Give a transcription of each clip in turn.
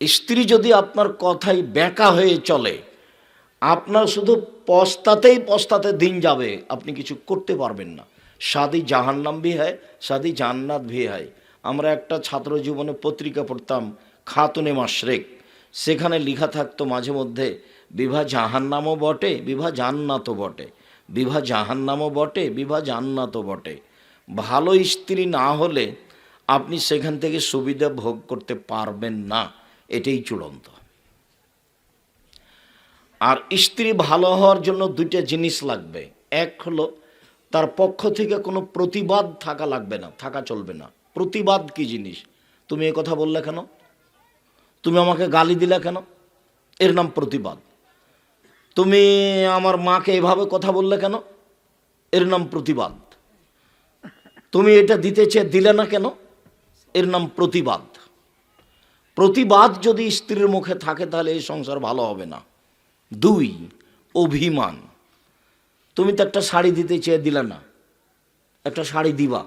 স্ত্রী যদি আপনার কথাই ব্যাকা হয়ে চলে, আপনার শুধু পস্তাতেই পস্তাতে দিন যাবে, আপনি কিছু করতে পারবেন না। শাদি জাহান্নাম ভি হয় শাদি জান্নাত ভি হয় আমরা একটা ছাত্র জীবনে পত্রিকা পড়তাম, খাতুনে মাশরেক। সেখানে লেখা থাকতো মাঝে মধ্যে, বিভা জাহান্নামও বটে, বিভা জান্নাতও বটে। বিভা জাহান্নামও বটে, বিভা জান্নাতও বটে। ভালো স্ত্রী না হলে আপনি সেখান থেকে সুবিধা ভোগ করতে পারবেন না। এটাই চূড়ান্ত। আর স্ত্রী ভালো হওয়ার জন্য দুইটা জিনিস লাগবে। এক হলো, তার পক্ষ থেকে কোনো প্রতিবাদ থাকা লাগবে না, থাকা চলবে না। প্রতিবাদ কি জিনিস? তুমি এ কথা বললে কেন? তুমি আমাকে গালি দিলে কেন? এর নাম প্রতিবাদ। তুমি আমার মাকে এভাবে কথা বললে কেন? এর নাম প্রতিবাদ। তুমি এটা দিতে চেয়ে দিলে না কেন? এর নাম প্রতিবাদ। প্রতিবাদ যদি স্ত্রীর মুখে থাকে, তাহলে এই সংসার ভালো হবে না। দুই, অভিমান। তুমি তো একটা শাড়ি দিতে চেয়ে দিলে না। একটা শাড়ি দিবা।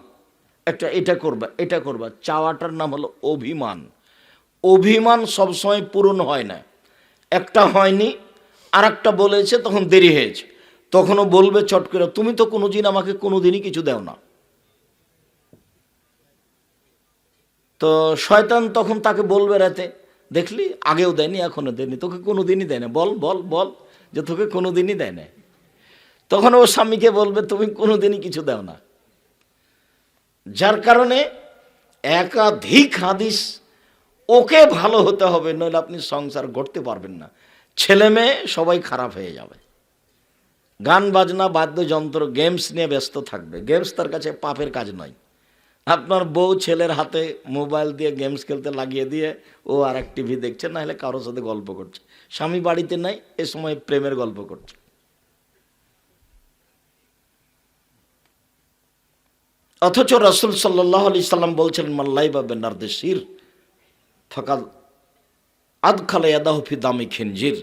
একটা এটা করবা এটা করবা। চাওয়াটার নাম হলো অভিমান। অভিমান সবসময় পূরণ হয় না। একটা হয়নি আর একটা বলেছে, তখন দেরি হয়েছে। তখনও বলবে চট করে, তুমি তো কোনোদিন আমাকে কোনোদিনই কিছু দেও না। তো শয়তান তখন তাকে বলবে রাতে, দেখলি? আগেও দেয়নি, এখনও দেয়নি। তোকে কোনো দিনই দেয় না। বল বল বল যে তোকে কোনো দিনই দেয় না। তখন ও স্বামীকে বলবে, তুমি কোনো দিনই কিছু দাও না। যার কারণে একাধিক হাদিস ওকে ভালো হতে হবে, নইলে আপনি সংসার গড়তে পারবেন না। ছেলে মেয়ে সবাই খারাপ হয়ে যাবে। গান, বাজনা, বাদ্যযন্ত্র গেমস নিয়ে ব্যস্ত থাকবে। গেমস তার কাছে পাপের কাজ নয়। আপনার বউ ছেলের হাতে মোবাইল দিয়ে গেমস খেলতে লাগিয়ে দিয়ে ও আর এক টিভি দেখছে না হলে কারোর সাথে গল্প করছে। স্বামী বাড়িতে নাই, এ সময় প্রেমের গল্প করছে। অথচ রসুল সাল্লাহ আলি সাল্লাম বলছিলেন মাল্লাই বা বেনারদে শির ফকাল আদ খালে ইয়াদাহফি দামি খিনজির।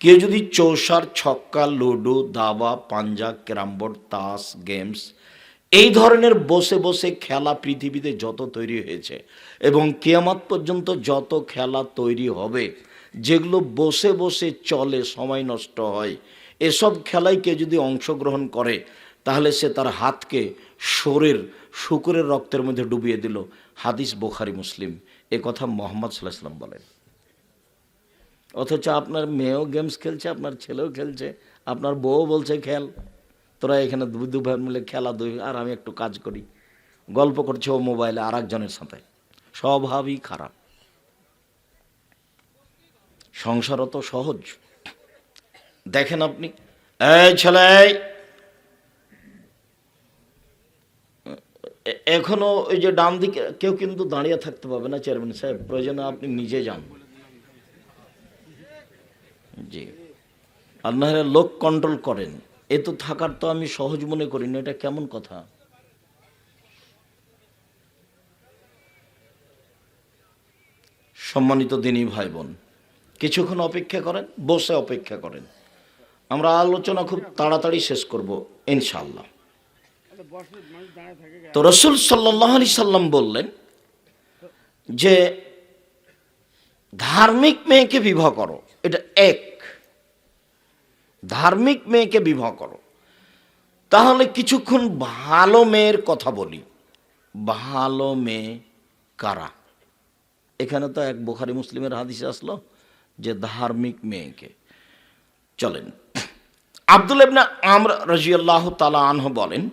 কেউ যদি চৌসার, ছক্কা, লুডো, দাবা, পাঞ্জা ক্যারামবোর্ড তাস, গেমস এই ধরনের বসে বসে খেলা পৃথিবীতে যত তৈরি হয়েছে এবং কেয়ামাত পর্যন্ত যত খেলা তৈরি হবে, যেগুলো বসে বসে চলে, সময় নষ্ট হয়, এসব খেলায় কেউ যদি অংশগ্রহণ করে, তাহলে সে তার হাতকে শরীর, শুকুরের রক্তের মধ্যে ডুবিয়ে দিল। হাদিস বোখারি, মুসলিম। এ কথা মোহাম্মদ সাল্লাহ সাল্লাম বলেন। অথচ আপনার মেয়েও গেমস খেলছে, আপনার ছেলেও খেলছে, আপনার বউও বলছে খেল। তোরা এখানে দু দু ভাই মিলে খেলা দুই আর আমি একটু কাজ করি। গল্প করছে ও মোবাইলে আর একজনের সাথে। স্বভাবই খারাপ। সংসার তো সহজ। দেখেন আপনি। এই ছেলে এখনও ওই যে ডান দিকে কেউ কিন্তু দাঁড়িয়ে থাকতে পারবে না, চেয়ারম্যান সাহেব। প্রয়োজনে আপনি নিজে যান। জি। আর না লোক কন্ট্রোল করেন। এ তো থাকার তো আমি সহজ মনে করি না, এটা কেমন কথা? সম্মানিত দিনী ভাই বোন কিছুক্ষণ অপেক্ষা করেন, বসে অপেক্ষা করেন। আমরা আলোচনা খুব তাড়াতাড়ি শেষ করব ইনশাল্লাহ তো রসুল সাল্লাহ আলি সাল্লাম বললেন যে, ধার্মিক মেয়েকে বিবাহ করো, এটা এক। ধার্মিক মেয়েকে বিবাহ করো। তাহলে কিছুক্ষণ ভালো মেয়ের কথা বলি। ভালো মেয়ে কারা? এখানে তো এক বোখারি মুসলিমের হাদিসে আসলো যে ধার্মিক মেয়েকে। চলেন। আব্দুল ইবনা আমরা রাজিয়াল্লাহ তালা আনহ বলেন,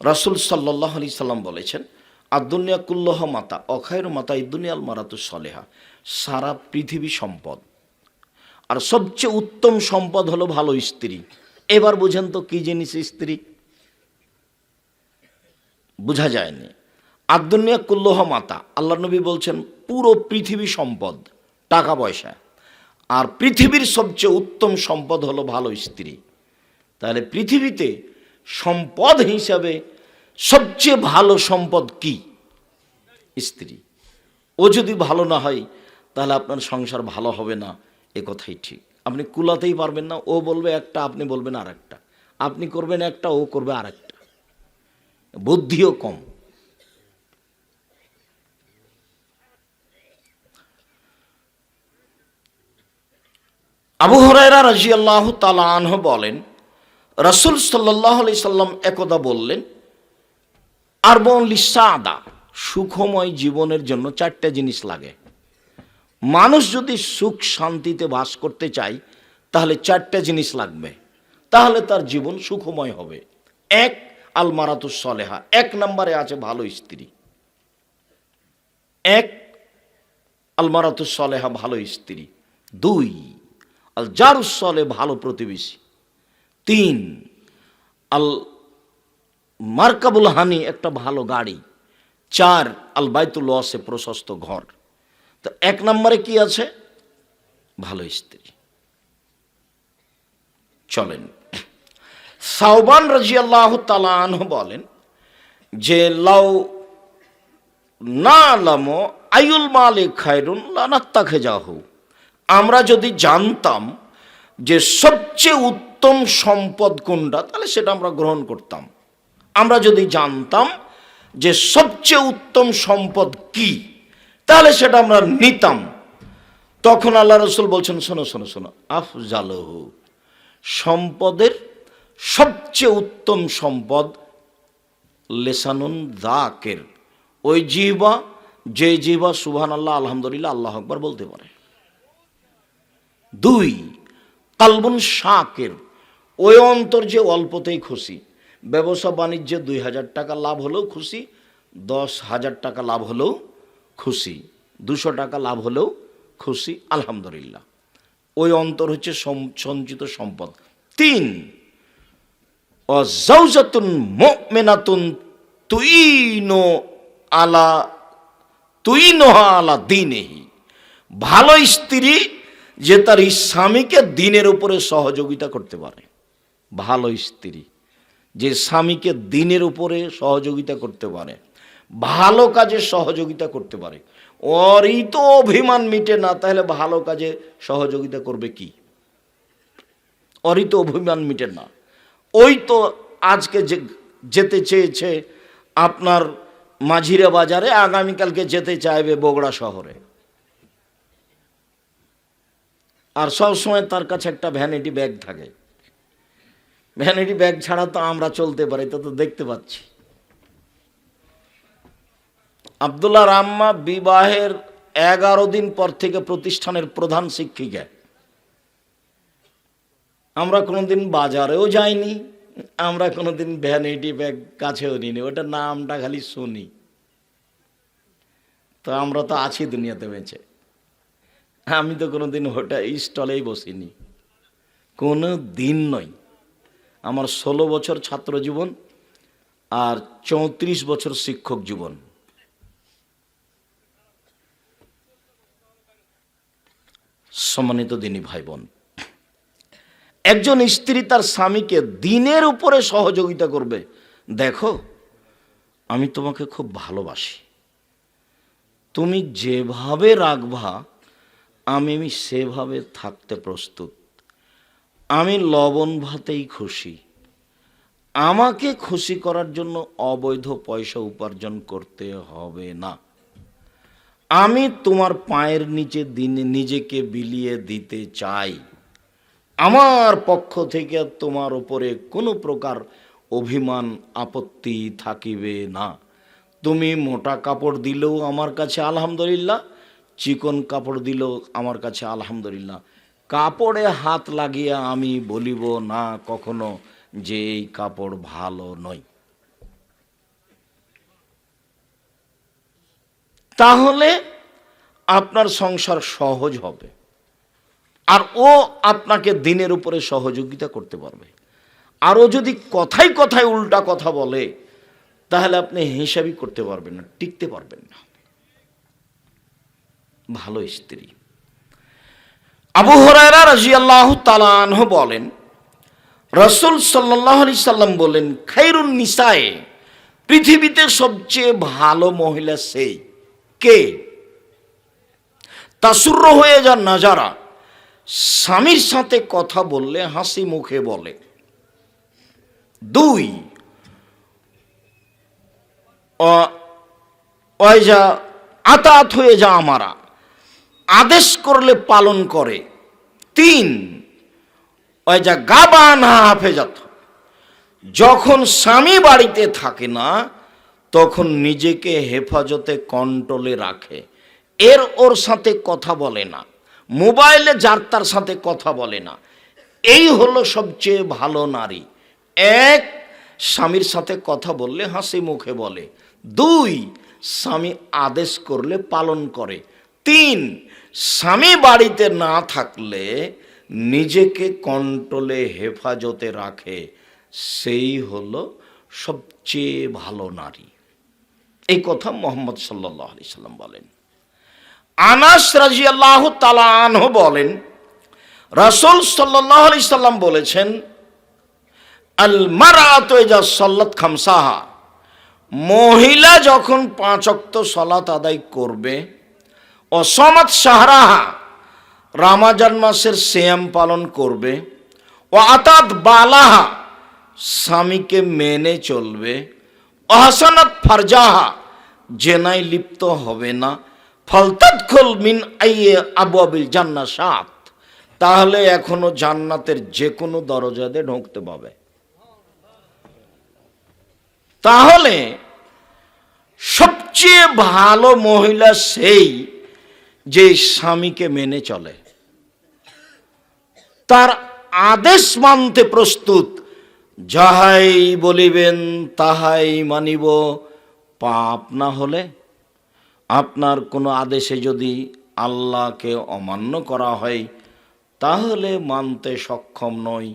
রাসুল সাল্লাহ আলি সাল্লাম বলেছেন আদুনিয়া কুল্লহ মাতা অখায়ের মাতা ইদুনিয়াল মারাতু সলেহা। সারা পৃথিবী সম্পদ আর সবচেয়ে উত্তম সম্পদ হলো ভালো স্ত্রী। এবার বুঝেন তো কি জিনিস স্ত্রী? বোঝা যায়নি। আদুনিয়া কুল্লহ মাতা আল্লাহ নবী বলছেন, পুরো পৃথিবী সম্পদ, টাকা পয়সা। আর পৃথিবীর সবচেয়ে উত্তম সম্পদ হলো ভালো স্ত্রী। তাহলে পৃথিবীতে সম্পদ হিসাবে সবচেয়ে ভালো সম্পদ কি? স্ত্রী। ও যদি ভালো না হয়, তাহলে আপনার সংসার ভালো হবে না। এ কথাই ঠিক। আপনি কুলাতেই পারবেন না, ও বলবে একটা, আপনি বলবেন আর একটা আপনি করবেন একটা, ও করবে আর একটা বুদ্ধিও কম। আবু হরাইরা রাজি আল্লাহ তালাহ বলেন, রসুল সাল্লাহ আলি সাল্লাম একদা বললেন আর বলি সাদা সুখময় জীবনের জন্য চারটে জিনিস লাগে। মানুষ যদি সুখ শান্তিতে বাস করতে চায়, তাহলে চারটে জিনিস লাগবে। তাহলে তার জীবন সুখময় হবে। এক আলমারাতুস সলেহা। এক নম্বরে আছে ভালো স্ত্রী। এক আলমারাতুস সলেহা ভালো স্ত্রী। দুই, আল জারুস সলে ভালো প্রতিবেশী। তিন, আল মার্কাবুল হানি একটা ভালো গাড়ি। চার, আল বাইতুল ওয়াসে প্রশস্ত ঘর। তো এক নম্বরে কি আছে? ভালো স্ত্রী। চলেন। সাউবান রাজি আল্লাহ তালান বলেন যে, লাউ না আলামো আয়ুল মালিক খায়রুন লানাত্তাখে যাহু আমরা যদি জানতাম যে, সবচেয়ে উত্তম সম্পদ কোনটা? তাহলে সেটা আমরা গ্রহণ করতাম। আমরা যদি জানতাম যে, সবচেয়ে উত্তম সম্পদ কি? তাহলে সেটা আমরা নিতাম। তখন আল্লাহ রসুল বলছেন, শোনো শোনো শোনো, আফজালহু, সম্পদের সবচেয়ে উত্তম সম্পদ লেসানুন দাকের। ওই জিবা যে জিবা সুবহান আল্লাহ আলহামদুলিল্লাহ, আল্লাহ আকবর বলতে পারে। দুই, কালবুন শাকের, ওই অন্তর যে অল্পতেই খুশি। ব্যবসা বাণিজ্যে দুই হাজার টাকা লাভ হলেও খুশি, দশ হাজার টাকা লাভ হলেও খুশি। দুশো টাকা লাভ হলেও খুশি, আলহামদুলিল্লাহ। ওই অন্তর হচ্ছে সঞ্চিত সম্পদ। তিন, অজাউজাতুন মেনাতুন তুইনো আলা তুইনোহা আলা দিনেহি। ভালো স্ত্রী যে তার স্বামীকে দিনের উপরে সহযোগিতা করতে পারে। ভালো স্ত্রী যে স্বামীকে দিনের উপরে সহযোগিতা করতে পারে। ভালো কাজে সহযোগিতা করতে পারে। ওরই তো অভিমান মিটে না, তাহলে ভালো কাজে সহযোগিতা করবে কি? ওরই তো অভিমান মিটে না। ওই তো আজকে যে যেতে চেয়েছে আপনার মাঝিরা বাজারে, আগামীকালকে যেতে চাইবে বগুড়া শহরে। আর সব সময় তার কাছে একটা ভ্যানিটি ব্যাগ থাকে। ভ্যানিটি ব্যাগ ছাড়া তো আমরা চলতে পারি, তা তো দেখতে পাচ্ছি। আবদুল্লাহ রাম্মা বিবাহের এগারো দিন পর থেকে প্রতিষ্ঠানের প্রধান শিক্ষিকা। আমরা কোনোদিন বাজারেও যাইনি, আমরা কোনোদিন ভ্যানিটি ব্যাগ কাছেও নিনি ওটা নামটা খালি শুনি। তো আমরা তো আছি দুনিয়াতে বেঁচে। আমি তো কোনোদিন ওটা স্টলেই বসিনি। কোনো দিন নয়। আমার ষোলো বছর ছাত্র জীবন আর চৌত্রিশ বছর শিক্ষক জীবন। সম্মানিত দিনী ভাই বোন একজন স্ত্রী তার স্বামীকে দিনের উপরে সহযোগিতা করবে। দেখো, আমি তোমাকে খুব ভালোবাসি। তুমি যেভাবে রাখবা, আমি সেভাবে থাকতে প্রস্তুত। আমি লবণ ভাতেই খুশি। আমাকে খুশি করার জন্য অবৈধ পয়সা উপার্জন করতে হবে না। আমি তোমার পায়ের নিচে দিনে নিজেকে বিলিয়ে দিতে চাই। আমার পক্ষ থেকে তোমার উপরে কোনো প্রকার অভিমান, আপত্তি থাকিবে না। তুমি মোটা কাপড় দিলেও আমার কাছে আলহামদুলিল্লাহ, চিকন কাপড় দিলেও আমার কাছে আলহামদুলিল্লাহ। কাপড়ে হাত লাগিয়ে আমি বলিব না কখনো যে এই কাপড় ভালো নয়। তাহলে আপনার সংসার সহজ হবে। আর ও আপনাকে দিনের উপরে সহযোগিতা করতে পারবে। আর ও যদি কথাই কথায় উল্টা কথা বলে, তাহলে আপনি হিসাবই করতে পারবেন না, টিকতে পারবেন না। ভালো স্ত্রী। আবু হরায়রা রাজি আল্লাহ তালানহ বলেন, রসুল সাল্লাহ আলি সাল্লাম বলেন, খাইরুন নিসায়ে, পৃথিবীতে সবচেয়ে ভালো মহিলা সেই। কে? তাসুর্র হয়ে যান নাজারা স্বামীর সাথে কথা বললে হাসি মুখে বলে। দুই যা আতাত হয়ে যা আমারা। আদেশ করলে পালন করে। তিন ওই যা গাবানা হাফেজাত। যখন স্বামী বাড়িতে থাকে না তখন নিজেকে হেফাজতে কন্ট্রোলে রাখে। এর ওর সাথে কথা বলে না। মোবাইলে যার তার সাথে কথা বলে না। এই হলো সবচেয়ে ভালো নারী। এক, স্বামীর সাথে কথা বললে হাসি মুখে বলে। দুই, স্বামী আদেশ করলে পালন করে। তিন, স্বামী বাড়িতে না থাকলে নিজেকে কন্ট্রোলে হেফাজতে রাখে। সেই হলো সবচেয়ে ভালো নারী। এই কথা মোহাম্মদ সাল্লাহ আলি সাল্লাম বলেন। আনাস রাজি আল্লাহ বলেন, রাসুল সাল্লাহ আলি সাল্লাম বলেছেন, আল মারাত খামসাহা মহিলা যখন পাঁচ অক্ত সলাত আদায় করবে, অসমাত সাহারাহা, রামাজান মাসের শ্যাম পালন করবে ও আতাত বালাহা, স্বামীকে মেনে চলবে অহাসানাত ফারজাহা, জেনায় লিপ্ত হবে না। ফলতাৎখল মিন আইয়ে আবু আবিল জান্না সাত তাহলে এখনও জান্নাতের যে কোনো দরজাতে ঢুকতে পাবে। তাহলে সবচেয়ে ভালো মহিলা সেই যে স্বামীকে মেনে চলে। তার আদেশ মানতে প্রস্তুত। যাহাই বলিবেন তাহাই মানিব, পাপ না হলে আপনার কোনো আদেশে যদি আল্লাহকে অমান্য করা হয়, তাহলে মানতে সক্ষম নই।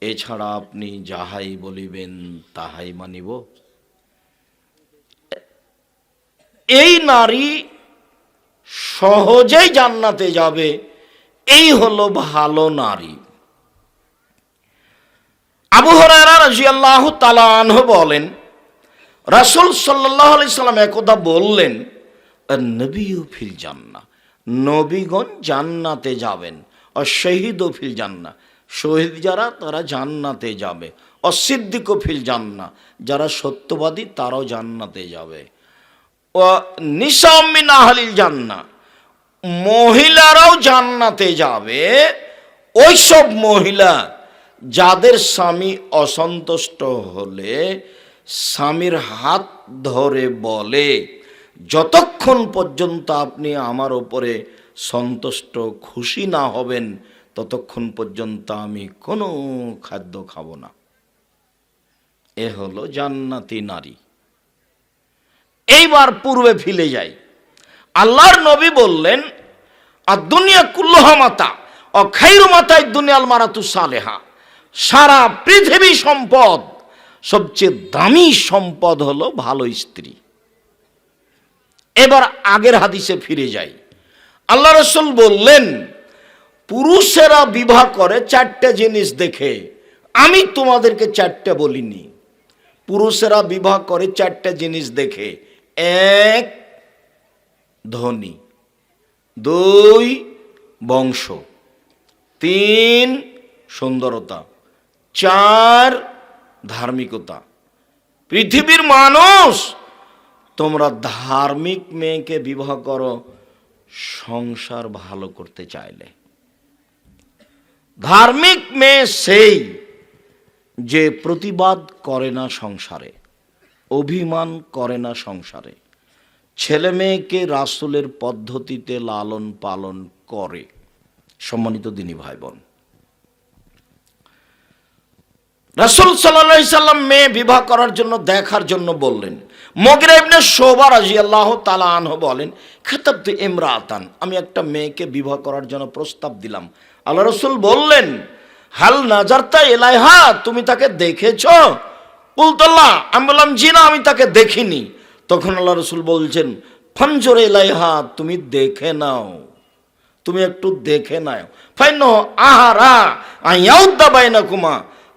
এছাড়া আপনি যাহাই বলিবেন তাহাই মানিব। এই নারী সহজেই জান্নাতে যাবে। এই হলো ভালো নারী। আবু হরারা তালানহ বলেন, রাসুল সাল্লাহ আলি সাল্লাম একদা বললেন নবীও ফিল জান্না নবীগণ জান্নাতে যাবেন আর শহীদও ফিল জান্না শহীদ যারা তারা জান্নাতে যাবে, অসিদ্দিকও ফিল জান্না যারা সত্যবাদী তারাও জান্নাতে যাবে। ও নিসামিন আহলিল জান্না মহিলারাও জান্নাতে যাবে, ওইসব মহিলা যাদের স্বামী অসন্তুষ্ট হলে স্বামীর হাত ধরে বলে, যতক্ষণ পর্যন্ত আপনি আমার ওপরে সন্তুষ্ট খুশি না হবেন, ততক্ষণ পর্যন্ত আমি কোনো খাদ্য খাব না। এ হলো জান্নাতি নারী। এইবার পূর্বে ফিরে যাই। আল্লাহর নবী বললেন আর দুনিয়া কুল্লহ মাতা, ও খাইরু মাতায় দুনিয়াল মারাতু সালেহা। সারা পৃথিবী সম্পদ, সবচেয়ে দামি সম্পদ হলো ভালো স্ত্রী। এবার আগের হাদিসে ফিরে যাই। আল্লাহ রসুল বললেন, পুরুষেরা বিবাহ করে চারটে জিনিস দেখে, আমি তোমাদেরকে চারটে বলিনি। পুরুষেরা বিবাহ করে চারটে জিনিস দেখে, এক ধনী, দুই বংশ, তিন সুন্দরতা। চার ধার্মিকতা। পৃথিবীর মানুষ, তোমরা ধার্মিক মেয়েকে বিবাহ করো, সংসার ভালো করতে চাইলে। ধার্মিক মেয়ে সেই যে প্রতিবাদ করে না সংসারে, অভিমান করে না সংসারে, ছেলে মেয়েকে রাসুলের পদ্ধতিতে লালন পালন করে। সম্মানিত দিনী ভাই বোন রাসুল সাল্লা সাল্লাম মেয়ে বিবাহ করার জন্য দেখার জন্য বললেন, মগিরা ইবনে শোভা রাজি আল্লাহ তালা আনহ বলেন খেতাব তো ইমরাতান, আমি একটা মেয়েকে বিবাহ করার জন্য প্রস্তাব দিলাম। আল্লাহ রসুল বললেন, হাল নাজারতা এলাইহা তুমি তাকে দেখেছ? উলতল্লাহ আমি বললাম, জি না, আমি তাকে দেখিনি। তখন আল্লাহ রসুল বলছেন ফঞ্জর এলাইহা তুমি দেখে নাও। তুমি একটু দেখে নাও। ফাইন আহারা আইয়াউদ্দা বাইনা কুমা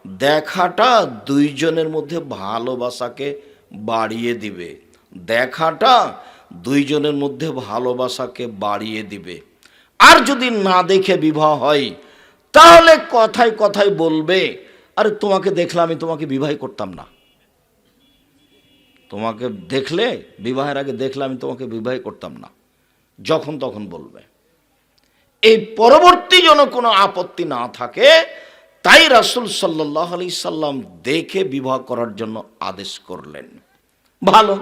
দেখাটা দুইজনের মধ্যে ভালোবাসাকে বাড়িয়ে দিবে। দেখাটা দুইজনের মধ্যে ভালোবাসাকে বাড়িয়ে দিবে। আর যদি না দেখে বিবাহ হয়, তাহলে কথায় কথায় বলবে, আরে, তোমাকে দেখলে আমি তোমাকে বিবাহ করতাম না। তোমাকে দেখলে, বিবাহের আগে দেখলে আমি তোমাকে বিবাহ করতাম না। যখন তখন বলবে। এই পরবর্তী যেন কোনো আপত্তি না থাকে তাই রাসুল সাল্লাহ আলি সাল্লাম দেখে বিবাহ করার জন্য আদেশ করলেন। ভালো,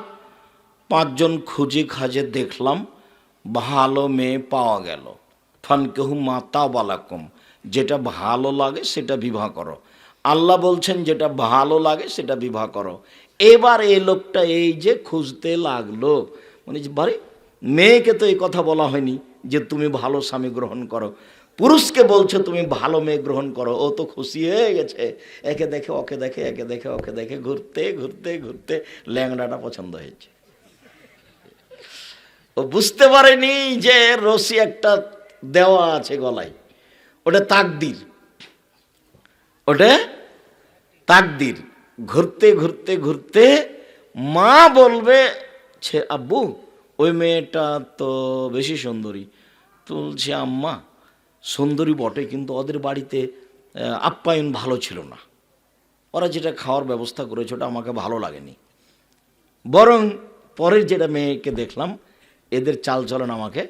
পাঁচজন খুঁজে খাজে দেখলাম, ভালো মেয়ে পাওয়া গেল। ফানকেহু মাতা বালাকুম, যেটা ভালো লাগে সেটা বিবাহ করো। আল্লাহ বলছেন, যেটা ভালো লাগে সেটা বিবাহ করো। এবার এই লোকটা এই যে খুঁজতে লাগল মানে বারে, মেয়েকে তো এই কথা বলা হয়নি যে তুমি ভালো স্বামী গ্রহণ করো। পুরুষকে বলছো, তুমি ভালো মেয়ে গ্রহণ করো। ও তো খুশি হয়ে গেছে। একে দেখে, ওকে দেখে, একে দেখে, ওকে দেখে ঘুরতে ঘুরতে ঘুরতে ল্যাংড়াটা পছন্দ হয়েছে। ও বুঝতে পারেনি যে রশি একটা দেওয়া আছে গলায়। ওটা তাকদির। ওটা তাকদির। ঘুরতে ঘুরতে ঘুরতে মা বলবে, ছে, আব্বু, ওই মেয়েটা তো বেশি সুন্দরী। তো বলছে আম্মা। সুন্দরী বটে, কিন্তু ওদের বাড়িতে আপ্যায়ন ভালো ছিল না। ওরা যেটা খাওয়ার ব্যবস্থা করেছে, ওটা আমাকে ভালো লাগেনি। বরং পরের যেটা মেয়েকে দেখলাম, এদের চালচলন আমাকে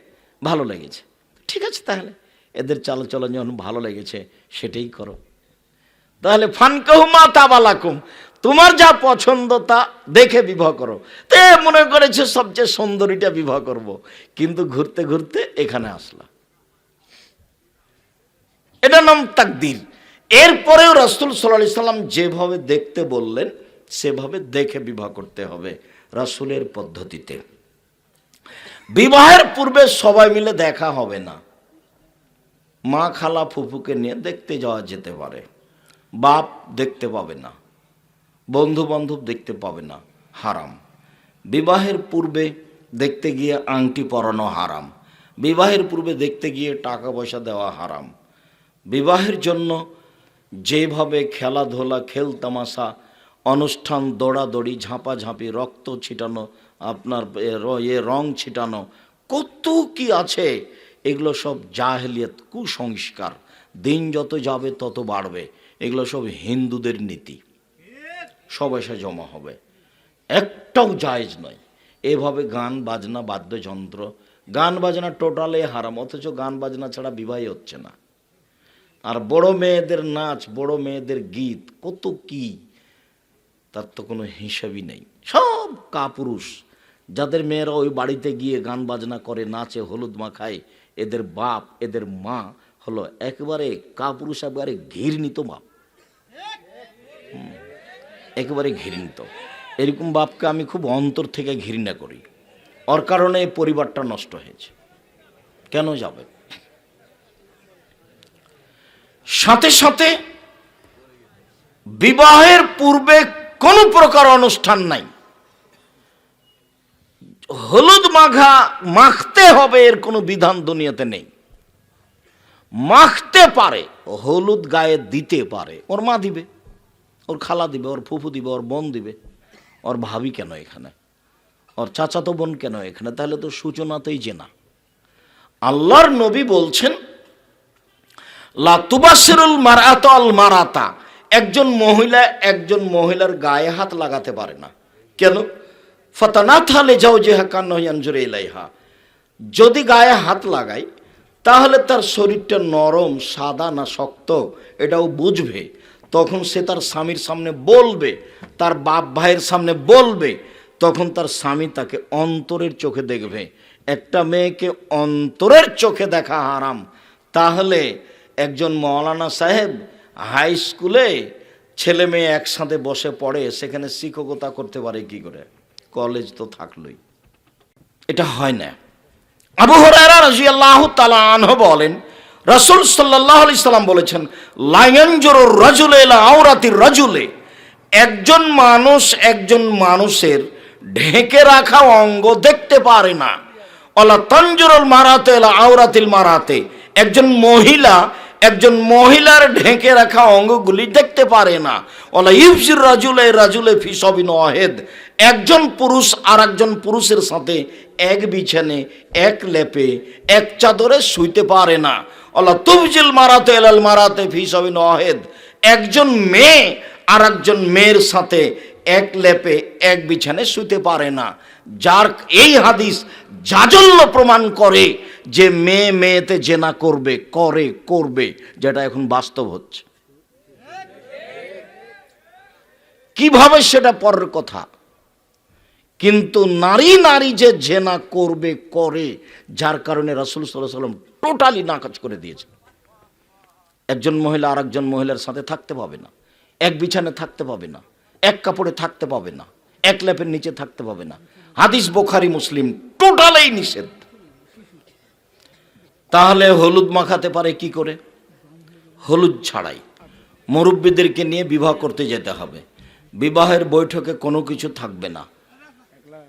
ভালো লেগেছে। ঠিক আছে তাহলে, এদের চালচলন যখন ভালো লেগেছে, সেটাই করো। তাহলে ফানকাহু মাতা বালাকুম, তোমার যা পছন্দ তা দেখে বিবাহ করো। তে মনে করেছে সবচেয়ে সুন্দরীটা বিবাহ করব। কিন্তু ঘুরতে ঘুরতে এখানে আসলাম। এটা নাম তাকদির। এরপরেও রাসুল সাল্লাহ সাল্লাম যেভাবে দেখতে বললেন, সেভাবে দেখে বিবাহ করতে হবে রাসুলের পদ্ধতিতে। বিবাহের পূর্বে সবাই মিলে দেখা হবে না। মা খালা ফুফুকে নিয়ে দেখতে যাওয়া যেতে পারে। বাপ দেখতে পাবে না। বন্ধু বান্ধব দেখতে পাবে না। হারাম। বিবাহের পূর্বে দেখতে গিয়ে আংটি পরানো হারাম। বিবাহের পূর্বে দেখতে গিয়ে টাকা পয়সা দেওয়া হারাম। বিবাহের জন্য যেভাবে খেলাধুলা, খেল তামাশা, অনুষ্ঠান দৌড়াদৌড়ি, ঝাঁপাঝাঁপি, রক্ত ছিটানো, আপনার এ র- ছিটানো, কত কি আছে, এগুলো সব জাহেলিয়ত, কুসংস্কার। দিন যত যাবে তত বাড়বে। এগুলো সব হিন্দুদের নীতি। সব এসে জমা হবে। একটাও জায়েজ নয়। এভাবে গান, বাজনা, বাদ্যযন্ত্র, গান, বাজনা টোটালে হারাম, অথচ গান, বাজনা ছাড়া বিবাহই হচ্ছে না। আর বড় মেয়েদের নাচ, বড় মেয়েদের গীত, কত কি? তার তো কোনো হিসাবই নেই। সব কাপুরুষ। যাদের মেয়েরা ওই বাড়িতে গিয়ে গান বাজনা করে, নাচে, হলুদ মাখায়, এদের বাপ, এদের মা হলো একেবারে কাপুরুষ, একবারে ঘৃণিত বাপ। একেবারে ঘৃণিত। এরকম বাপকে আমি খুব অন্তর থেকে ঘৃণা করি। ওর কারণে এই পরিবারটা নষ্ট হয়েছে। কেন যাবে? সাথে সাথে বিবাহের পূর্বে কোনো প্রকার অনুষ্ঠান নাই। হলুদ মাখা মাখতে হবে এর কোনো বিধান দুনিয়াতে নেই। মাখতে পারে, হলুদ গায়ে দিতে পারে, ওর মা দিবে, ওর খালা দিবে, ওর ফুফু দিবে, ওর বোন দিবে, ওর ভাবি কেন এখানে? ওর চাচাতো বোন কেন এখানে? তাহলে তো সূচনাতেই জেনা। আল্লাহর নবী বলছেন লাতুবাসিরুল মারাত আল মারাতা। একজন মহিলা একজন মহিলার গায়ে হাত লাগাতে পারে না। কেন? ফতানা থালে যাও যে হাকান্নজুরে ইলাইহা। যদি গায়ে হাত লাগায়, তাহলে তার শরীরটা নরম, সাদা না শক্ত, এটাও বুঝবে। তখন সে তার স্বামীর সামনে বলবে, তার বাপ ভাইয়ের সামনে বলবে, তখন তার স্বামী তাকে অন্তরের চোখে দেখবে। একটা মেয়েকে অন্তরের চোখে দেখা হারাম। তাহলে একজন মৌলানা সাহেব হাই স্কুলে ছেলে মেয়ে একসাথে বসে পড়ে, সেখানে শিক্ষকতা করতে পারে কি করে? কলেজ তো থাকলোই। এটা হয় না। আবু হরারা রাজিয়াল্লাহ তালা আনহ বলেন, রাসূল সাল্লাল্লাহু আলাইহি সাল্লাম বলেছেন লায়ানজুরু রাজুলে আওরাতির রাজুলে, একজন মানুষ একজন মানুষের ঢেকে রাখা অঙ্গ দেখতে পারে না। অলা তঞ্জুরুল মারাতে আওরাতিল মারাতে, একজন মহিলা একজন মহিলার ঢেকে রাখা অঙ্গগুলি দেখতে পারে না। অলা ইফসির রাজুলে রাজুলে ফিসবিন অহেদ একজন পুরুষ আর একজন পুরুষের সাথে এক বিছানে, এক লেপে, এক চাদরে শুইতে পারে না। অলা তুবজিল মারাতে এলাল মারাতে ফিসবিন অহেদ একজন মেয়ে আর একজন মেয়ের সাথে এক লেপে, এক বিছানে শুতে পারে না। যার এই হাদিস জাজল্য প্রমাণ করে যে মেয়ে মেয়েতে জেনা করবে, করে, করবে, যেটা এখন বাস্তব হচ্ছে। কীভাবে সেটা পরের কথা? কিন্তু নারী নারী যে জেনা করবে, করে, যার কারণে রাসুল সাল্লাহ সাল্লাম টোটালি নাকাজ করে দিয়েছে একজন মহিলা আর একজন মহিলার সাথে থাকতে পাবে না। এক বিছানে থাকতে পাবে না। এক কাপড়ে থাকতে পাবে না। এক ল্যাপের নিচে থাকতে পাবে না। হাদিস বোখারি, মুসলিম টোটালেই নিষেধ। তাহলে হলুদ মাখাতে পারে কি করে? হলুদ ছাড়াই। মুরব্বীদেরকে নিয়ে বিবাহ করতে যেতে হবে। বিবাহের বৈঠকে কোনো কিছু থাকবে না।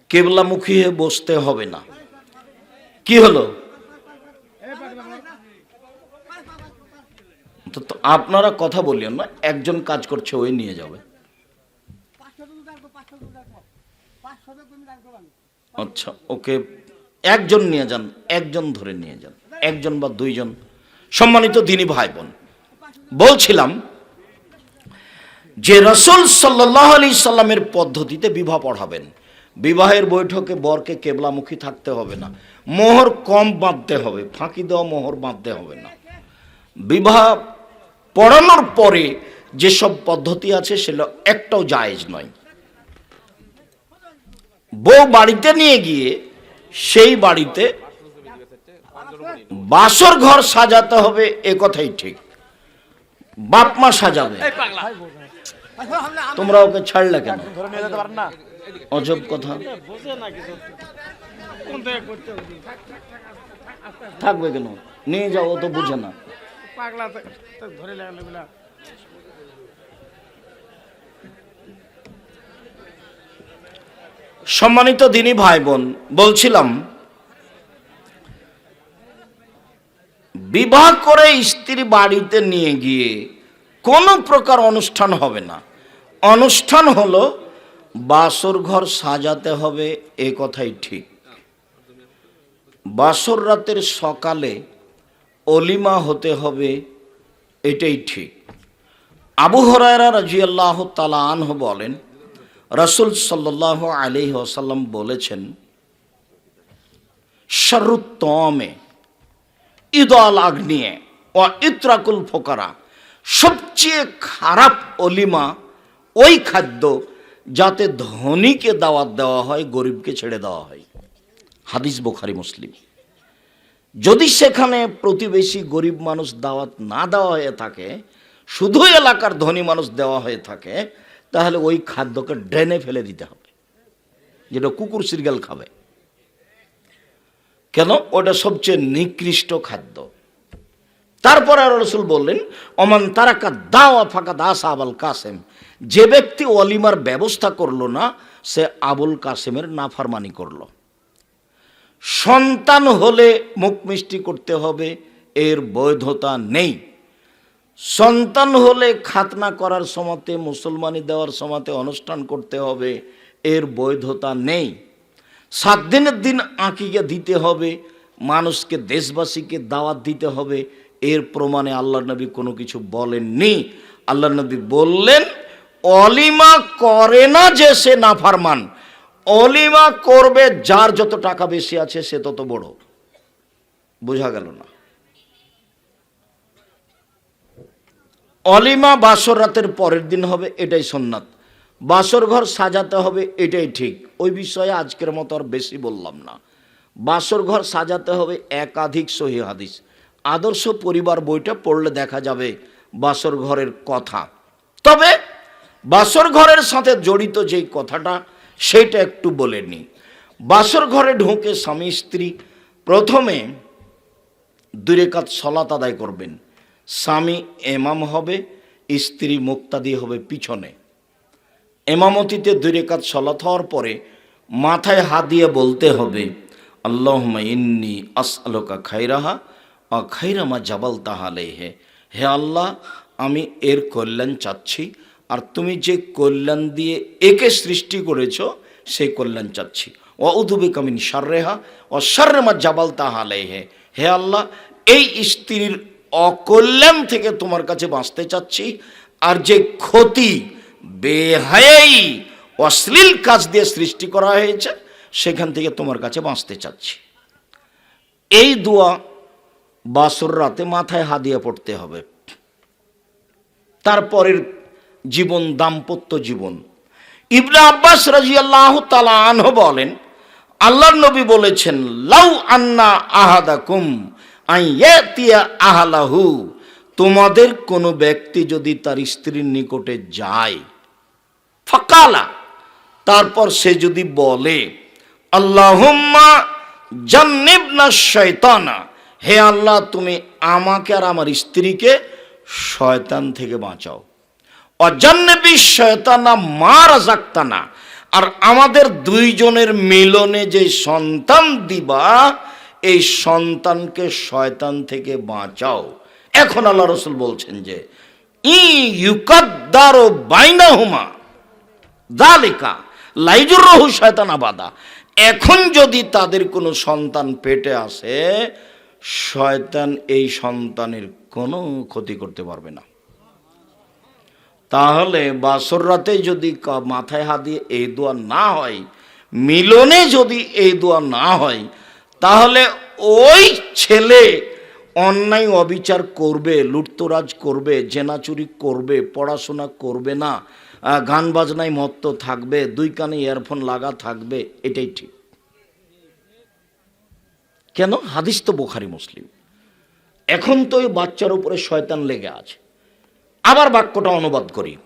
কেবলামুখী হয়ে বসতে হবে না। কি হলো? তো আপনারা কথা বলিও না, একজন কাজ করছে, ওই নিয়ে যাবে। আচ্ছা ওকে একজন নিয়ে যান, একজন ধরে নিয়ে যান। একজন বা দুইজন সম্মানিত দিনী ভাই বোন বলছিলাম যে রসুল সাল্লাহ আলি সাল্লামের পদ্ধতিতে বিবাহ পড়াবেন বিবাহের বৈঠকে বরকে কেবলামুখী থাকতে হবে না, মোহর কম বাঁধতে হবে, ফাঁকি দেওয়া মোহর বাঁধতে হবে না। বিবাহ পড়ানোর পরে যেসব পদ্ধতি আছে সেগুলো একটাও জায়েজ নয়। বউ বাড়িতে নিয়ে গিয়ে সেই বাড়িতে বাসর ঘর সাজাতে হবে এ কথাই ঠিক। বাপ মা সাজাবে। তোমরা ওকে ছাড়লে কেন? অজব কথা। থাকবে কেন? নিয়ে যাও তো বুঝে না। সম্মানিত দিনী ভাই বোন বলছিলাম বিবাহ করে স্ত্রী বাড়িতে নিয়ে গিয়ে কোনো প্রকার অনুষ্ঠান হবে না। অনুষ্ঠান হলো বাসর ঘর সাজাতে হবে, এ কথাই ঠিক। বাসর রাতের সকালে অলিমা হতে হবে, এটাই ঠিক। আবু হরায়রা রাজিয়াল্লাহ তালা আনহ বলেন, রসুল সাল্লাহ আলি ওসাল্লাম বলেছেন শরুত্তমে ঈদ আল আগ্নিয়ে ও ইত্রাকুল ফোকারা। সবচেয়ে খারাপ অলিমা ওই খাদ্য যাতে ধনীকে দাওয়াত দেওয়া হয়, গরিবকে ছেড়ে দেওয়া হয়। হাদিস বোখারি, মুসলিম। যদি সেখানে প্রতিবেশী গরিব মানুষ দাওয়াত না দেওয়া হয়ে থাকে, শুধু এলাকার ধনী মানুষ দেওয়া হয়ে থাকে, তাহলে ওই খাদ্যকে ড্রেনে ফেলে দিতে হবে। যেটা কুকুর সিরগাল খাবে। কেন? ওটা সবচেয়ে নিকৃষ্ট খাদ্য। তারপরে আর রসুল বললেন অমান তারাকা দাওয়া ফাঁকা দাস আবুল কাসেম। যে ব্যক্তি অলিমার ব্যবস্থা করল না, সে আবুল কাসেমের নাফারমানি করল। সন্তান হলে মুখ মিষ্টি করতে হবে, এর বৈধতা নেই। সন্তান হলে খাতনা করার সমাতে মুসলমানি দেওয়ার সমাতে অনুষ্ঠান করতে হবে, এর বৈধতা নেই। সাত দিনের দিন আঁকিকে দিতে হবে, মানুষকে, দেশবাসীকে দাওয়াত দিতে হবে। এর প্রমাণে আল্লাহ নবী কোনো কিছু বলেননি। আল্লাহ নবী বললেন, অলিমা করে না যে সে নাফারমান। অলিমা করবে, যার যত টাকা বেশি আছে সে তত বড়। বোঝা গেল না? অলিমা বাসর রাতের পরের দিন হবে, এটাই সন্ন্যাত বাসর ঘর সাজাতে হবে, এটাই ঠিক। ওই বিষয়ে আজকের মতো আর বেশি বললাম না। বাসর ঘর সাজাতে হবে একাধিক সহি হাদিস। আদর্শ পরিবার বইটা পড়লে দেখা যাবে বাসর ঘরের কথা। তবে বাসর ঘরের সাথে জড়িত যেই কথাটা, সেটা একটু বলে নিই। বাসর ঘরে ঢুকে স্বামী, স্ত্রী প্রথমে দুরেকাত সলাত আদায় করবেন। স্বামী এমাম হবে, স্ত্রী মুক্তাদি হবে পিছনে। এমামতিতে দুরেকাত সলাত হওয়ার পরে মাথায় হাত দিয়ে বলতে হবে আল্লাহ ইন্নি আস আলোকা খাইরাহা আ খাইরামা জাবাল তাহালে হে হে আল্লাহ, আমি এর কল্যাণ চাচ্ছি, আর তুমি যে কল্যাণ দিয়ে একে সৃষ্টি করেছ, সেই কল্যাণ চাচ্ছি। ও উধুবে কামিন সার্রেহা ও সার্রেমা জাবাল তাহালে হে হে আল্লাহ, এই স্ত্রীর অকল্যাণ থেকে তোমার কাছে বাঁচতে চাচ্ছি, আর যে ক্ষতি বেহায়াই অশ্লীল কাজ দিয়ে সৃষ্টি করা হয়েছে, সেখান থেকে তোমার কাছে বাঁচতে চাচ্ছি। এই দোয়া বাসর রাতে মাথায় হাদিয়া পড়তে হবে। তারপরের জীবন, দাম্পত্য জীবন। ইবনে আব্বাস রাজি আল্লাহ আনহ বলেন, আল্লাহর নবী বলেছেন, লাউ আন্না আহাদাকুম আইয়াতিয়া আহালাহু। তোমাদের কোনো ব্যক্তি যদি তার স্ত্রীর নিকটে যায়, ফাকালা, তারপর সে যদি বলে, আল্লাহুম্মা জান্নিবনা শয়তানা, হে আল্লাহ, তুমি আমাকে আর আমার স্ত্রীকে শয়তান থেকে বাঁচাও। অজান্নবী শয়তানা মার জাক্তানা আর আমাদের দুইজনের মিলনে যে সন্তান দিবা, এই সন্তানকে শয়তান থেকে বাঁচাও। এখন আল্লাহ রসুল বলছেন যে, ই বাইনা হুমা দালিকা লাইজুর রহু শয়তান আবাদা। এখন যদি তাদের কোনো সন্তান পেটে আসে, শয়তান এই সন্তানের কোনো ক্ষতি করতে পারবে না। তাহলে বাসর রাতে যদি মাথায় হাত দিয়ে এই দোয়া না হয়, মিলনে যদি এই দোয়া না হয়, তাহলে ওই ছেলে অন্যায় অবিচার করবে, লুটতরাজ করবে, জেনাচুরি করবে, পড়াশোনা করবে না গান বাজনায় মত্ত থাকবে, দুই কানে ইয়ারফোন লাগা থাকবে, এটাই ঠিক। কেন? হাদিস তো বোখারি, মুসলিম। এখন তো ওই বাচ্চার উপরে শয়তান লেগে আছে। আবার বাক্যটা অনুবাদ করি।